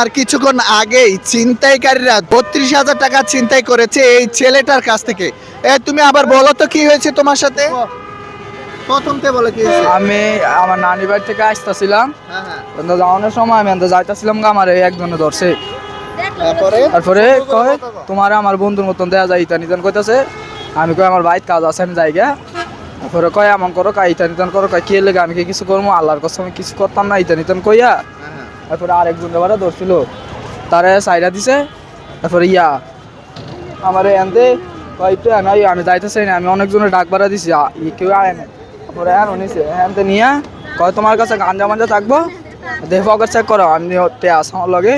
আর কিছুক্ষণ আগেই ছিনতাইকারীরা বত্রিশ হাজার টাকা ছিনতাই করেছে এই ছেলেটার কাছ থেকে। এ তুমি আবার বলো তো কি হয়েছে তোমার সাথে? প্রথমতে বলো কি হয়েছে? আমি আমার নানি বাড়ি থেকে আসতেছিলাম। হ্যাঁ হ্যাঁ। কিন্তু যাওয়ানোর সময় আমি যাইতেছিলাম গা আমার এই একজনে ধরছে। তারপরে? তারপরে কয় তোমার আমার বন্ধুর মতন দেয়া যায় ইতান ইতান কইতাছে। আমি কই আমার কাজ আছে আমি যাই গা তারপরে কয় এমন করো কয় ইতান ইতান করো কয় কে লেগে আমি কি কিছু করব আল্লাহর কসম কিছু করতাম না ইতান ইতান কইয়া। তারপরে আরেকজন এবারে ধরছিল। তারে সাইডা দিছে। তারপরে ইয়া আমার এনতে কয় একটু এনে আইও, আমি যাইতেছি না আমি অনেকজনের ডাক বাড়া দিছি কেউ আয় না তারপরে আর নিছে। এনতে নিয়ে কয় তোমার কাছে গাঞ্জা মাঞ্জা থাকব? দেহ পকেট চেক করো আমি তে আস আমার লগে।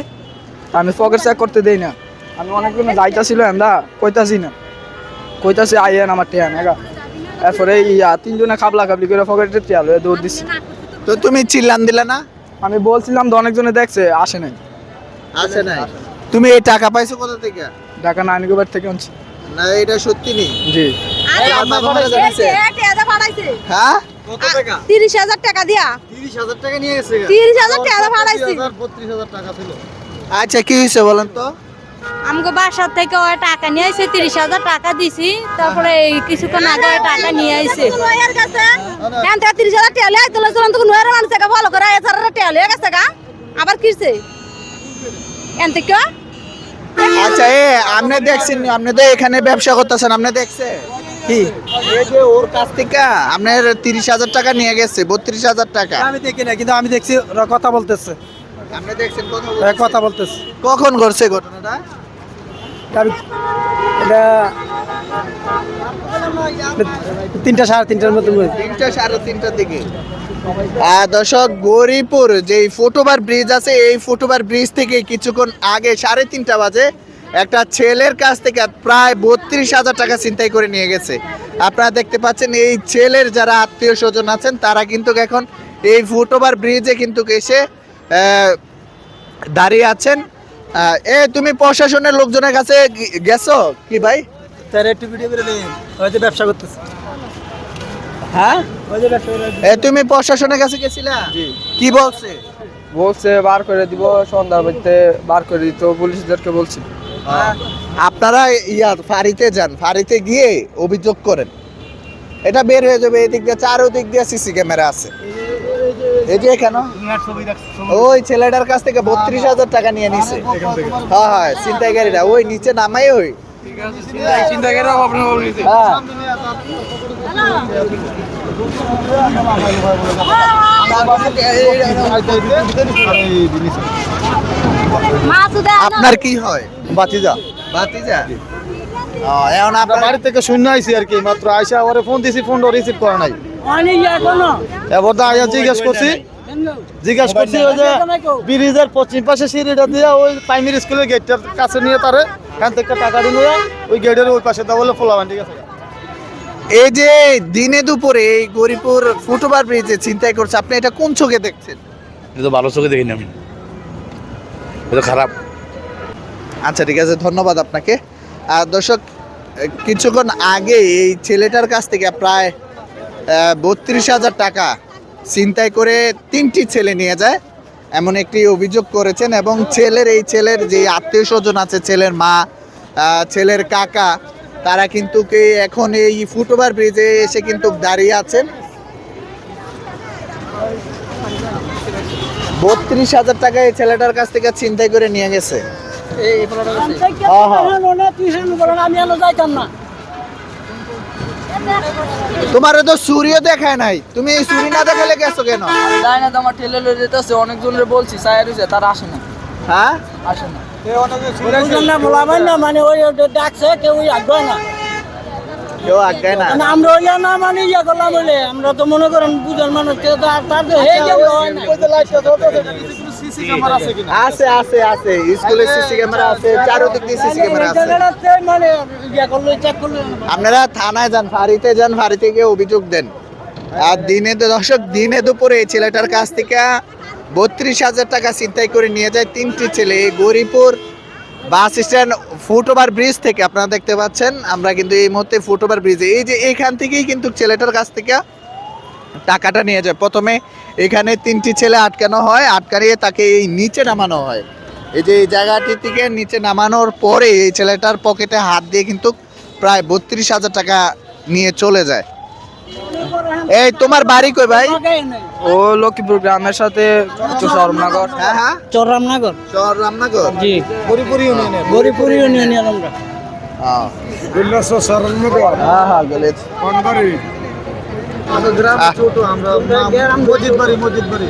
আমি পকেট চেক করতে দেই না। আমি অনেকজন যাইতাছিল এন্দা কইতাছি না। কইতাছি আইয়েন আমার টেয়ান এগা এরপরে ইয়া তিনজনে খাবলা খাবলি করে পকেটে টেয়াল দৌড় দিছি। তো তুমি চিল্লান দিলে না? আমি বলছিলাম তো অনেকজনে দেখছে আসে নাই। আসে নাই? তুমি এই টাকা পাইছো কোথা থেকে? ঢাকা নানিগোবার থেকে আনছি। না এটা সত্যি নেই জি। হ্যাঁ? তিরিশ হাজার টাকা দিয়া। তিরিশ হাজার টাকা নিয়ে গেছে তিরিশ হাজার টাকা ভাড়াইছি আচ্ছা কি হয়েছে বলেন তো? আমাকে বাসার থেকে ওই টাকা নিয়ে আইছে তিরিশ হাজার টাকা দিছি। তারপরে এই কিছুক্ষণ আগে ওই টাকা নিয়ে আইছে। কেন থেকে তিরিশ হাজার আইতে চলুন তখন নয়ের মানুষ থেকে ভালো করে এক হাজার লিয়ে গেছে গা। আবার কিরছে? এন থেকে? আচ্ছা এ আপনি দেখছেন আপনি তো এখানে ব্যবসা করতেছেন আপনি দেখছে? কি? এই যে ওর কাছ থেকে আপনার তিরিশ হাজার টাকা নিয়ে গেছে বত্রিশ হাজার টাকা। আমি দেখি না কিন্তু আমি দেখছি ওরা কথা বলতেছে। আপনি দেখছেন কথা বলতেছে? কথা বলতেছে কখন ঘটছে ঘটনাটা এটা তিনটা সাড়ে তিনটার মতো। তিনটা সাড়ে তিনটার দিকে দর্শক গৌরীপুর যে ফুটওভার ব্রিজ আছে এই ফুটওভার ব্রিজ থেকে কিছুক্ষণ আগে সাড়ে তিনটা বাজে একটা ছেলের কাছ থেকে প্রায় বত্রিশ হাজার টাকা চিন্তাই করে নিয়ে গেছে আপনারা দেখতে পাচ্ছেন এই ছেলের যারা আত্মীয় স্বজন আছেন তারা কিন্তু এখন এই ফুটওভার ব্রিজে কিন্তু এসে আহ, দাঁড়িয়ে আছেন। এ তুমি প্রশাসনের লোকজনের কাছে গেছো কি ভাই? তারা একটু ভিডিও করে দিন। ওই যে ব্যবসা করতেছে। হ্যাঁ? ওই যে ব্যবসা করে এ তুমি প্রশাসনের কাছে গেছিলা? কি বলছে? বলছে বার করে দিব সন্ধ্যার বার করে দিত পুলিশদেরকে বলছি। আপনারা ইয়া ফাঁড়িতে যান ফাঁড়িতে গিয়ে অভিযোগ করেন। এটা বের হয়ে যাবে এদিক দিয়ে চারোদিক দিয়ে সিসি ক্যামেরা আছে। এই যে কেন ওই ছেলেটার কাছ থেকে বত্রিশ হাজার টাকা নিয়ে নিছে। হ্যাঁ হ্যাঁ ছিনতাইকারীরা ওই নিচে নামাই ওই। আপনার হ্যাঁ। কি হয়? বাতিজা। ভাতিজা ও, এখন আপনার বাড়ি থেকে শূন্য আইছি আর কি মাত্র আইসা ওরে ফোন দিছি ফোনটা রিসিভ করে নাই। এবার তো আইয়া জিজ্ঞেস করছি জিজ্ঞেস করছি ওই যে ব্রিজের পশ্চিম পাশে সিঁড়িটা দিয়ে ওই প্রাইমারি স্কুলের গেটটার কাছে নিয়ে তারে এখান থেকে টাকা দিয়ে ওই গেটের ওই পাশে দেওয়া বলে ফোলাবেন ঠিক আছে? এই যে দিনে দুপুরে এই গরিপুর ফুটওভার ব্রিজে চিন্তাই করছে আপনি এটা কোন চোখে দেখছেন? এটা তো ভালো চোখে দেখিনি আমি। এটা খারাপ। আচ্ছা ঠিক আছে ধন্যবাদ আপনাকে। আর দর্শক কিছুক্ষণ আগে এই ছেলেটার কাছ থেকে প্রায় বত্রিশ হাজার টাকা চিন্তাই করে তিনটি ছেলে নিয়ে যায়। এমন একটি অভিযোগ করেছেন এবং ছেলের এই ছেলের যে আত্মীয় স্বজন আছে ছেলের মা ছেলের কাকা তারা কিন্তু কে- এখন এই ফুটওভার ব্রিজে এসে কিন্তু দাঁড়িয়ে আছেন। বত্রিশ হাজার টাকা এই ছেলেটার কাছ থেকে চিন্তাই করে নিয়ে গেছে। হ্যাঁ, হ্যাঁ। তোমার তো সূর্য দেখায় নাই। তুমি এই সূর্য না দেখালে গেছো কেন? যাই না তো আমার ঠেলে লয়ে যেতেছে অনেকজনের বলছি সাইড হয়েছে তারা আসে না। হ্যাঁ? আসে না। মানে ওই ডাকছে কেউ আগ্রহ না। কেউ আজ্ঞায় না? আমরা ওই না মানে ইয়া করলাম বলে আমরা তো মনে করেন বুঝার মানুষ কেউ তো আর তার তো হয়ে গেল সিসি ক্যামেরা আছে কিনা? আছে আছে আছে। স্কুলে সিসি ক্যামেরা আছে চারোদিক দিয়ে সিসি ক্যামেরা আছে। মানে ইয়া করল চেক করল আপনারা থানায় যান ফাঁড়িতে যান ফাঁড়িতে গিয়ে অভিযোগ দেন। আর দিনে তো দর্শক দিনে দুপুরে এই ছেলেটার কাছ থেকে বত্রিশ হাজার টাকা চিন্তাই করে নিয়ে যায় তিনটি ছেলে। এই Gauripur bus stand foot over bridge থেকে আপনারা দেখতে পাচ্ছেন। আমরা কিন্তু এই মুহূর্তে ফুটওভার ব্রিজে। এই যে এখান থেকেই কিন্তু ছেলেটার কাছ থেকে টাকাটা নিয়ে যায়। প্রথমে এখানে তিনটি ছেলে আটকানো হয় আটকানিয়ে তাকে এই নিচে নামানো হয়। এই যে এই জায়গাটি থেকে নিচে নামানোর পরে এই ছেলেটার পকেটে হাত দিয়ে কিন্তু প্রায় বত্রিশ হাজার টাকা নিয়ে চলে যায়। এই তোমার বাড়ি কই ভাই? ও লক্ষ্মীপুর গ্রামের সাথে হ্যাঁ হ্যাঁ। জি। গরিপুর গরিপুর আমরা। হ্যাঁ হ্যাঁ হ্যাঁ আমরা মসজিদ বাড়ি মসজিদ বাড়ি।